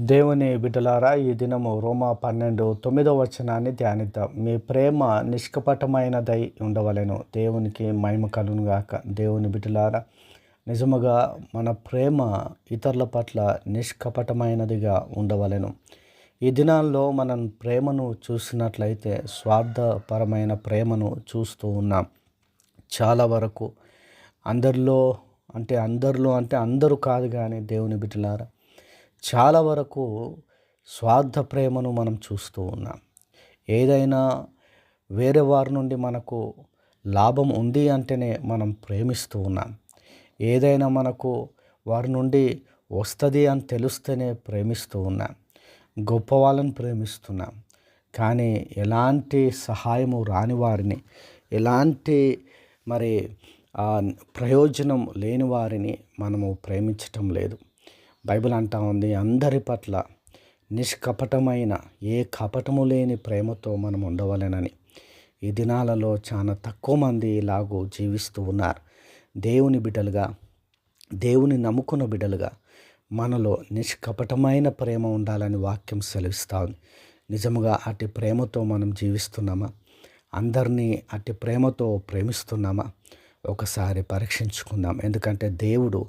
దేవుని బిడ్డలారా ఈ దినము రోమా పన్నెండు తొమ్మిదవ వచనాన్ని ధ్యానిద్దాం. మీ ప్రేమ నిష్కపటమైనదై ఉండవలెను. దేవునికి మహిమ కలునుగాక దేవుని బిడ్డలారా నిజముగా మన ప్రేమ ఇతరుల పట్ల నిష్కపటమైనదిగా ఉండవలెను. ఈ దినాల్లో మనం ప్రేమను చూసినట్లయితే స్వార్థపరమైన ప్రేమను చూస్తూ ఉన్నాం. చాలా వరకు అందరిలో అంటే అందరిలో అంటే అందరూ కాదు కానీ దేవుని బిడ్డలారా చాలా వరకు స్వార్థ ప్రేమను మనం చూస్తూ ఉన్నాం. ఏదైనా వేరే వారి నుండి మనకు లాభం ఉంది అంటేనే మనం ప్రేమిస్తూ ఉన్నాం. ఏదైనా మనకు వారి నుండి వస్తుంది అని తెలిస్తేనే ప్రేమిస్తూ ఉన్నాం. గొప్ప వాళ్ళని ప్రేమిస్తున్నాం. కానీ ఎలాంటి సహాయము రాని వారిని ఎలాంటి మరి ప్రయోజనం లేని వారిని మనము ప్రేమించటం లేదు. బైబిల్ అంటా ఉంది అందరి పట్ల నిష్కపటమైన ఏ కపటము లేని ప్రేమతో మనం ఉండవలెనని. ఈ దినాలలో చాలా తక్కువ మంది ఇలాగూ జీవిస్తూ ఉన్నారు. దేవుని బిడ్డలుగా దేవుని నమ్ముకున్న బిడ్డలుగా మనలో నిష్కపటమైన ప్రేమ ఉండాలని వాక్యం సెలవిస్తా ఉంది. నిజముగా అట్టి ప్రేమతో మనం జీవిస్తున్నామా? అందరినీ అట్టి ప్రేమతో ప్రేమిస్తున్నామా? ఒకసారి పరీక్షించుకుందాం. ఎందుకంటే దేవుడు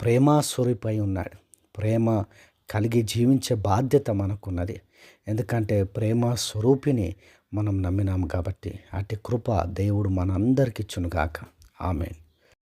ప్రేమాసురిపై ఉన్నాడు. ప్రేమ కలిగి జీవించే బాధ్యత మనకున్నది. ఎందుకంటే ప్రేమ స్వరూపిని మనం నమ్మినాం కాబట్టి అటు కృప దేవుడు మనందరికి ఇచ్చునుగాక ఆమెన్.